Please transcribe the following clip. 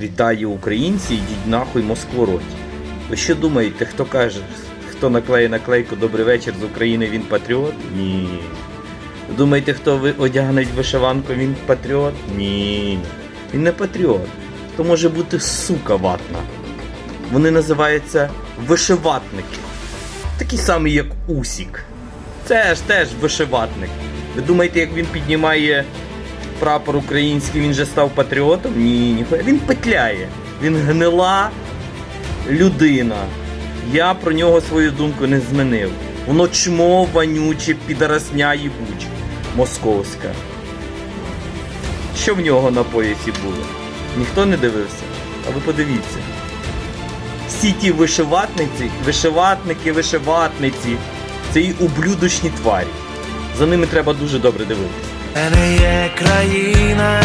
Вітаю українці, йдіть нахуй Москвороть. Ви що думаєте, хто каже, хто наклеє наклейку Добрий вечір з України, він патріот? Ні. Думаєте, хто ви одягне вишиванку, він патріот? Ні. Він не патріот. То може бути сука ватна. Вони називаються вишиватники. Такий самий, як Усік. Це ж теж вишиватник. Ви думаєте, як він піднімає прапор український, він же став патріотом? Ні, ніхуя. Він петляє. Він гнила людина. Я про нього свою думку не змінив. Воно чмо вонюче, підарасня їбуче. Московська. Що в нього на поясі було? Ніхто не дивився? А ви подивіться. Всі ті вишиватниці, вишиватники, вишиватниці, це і ублюдочні тварі. За ними треба дуже добре дивитися. Мене є країна,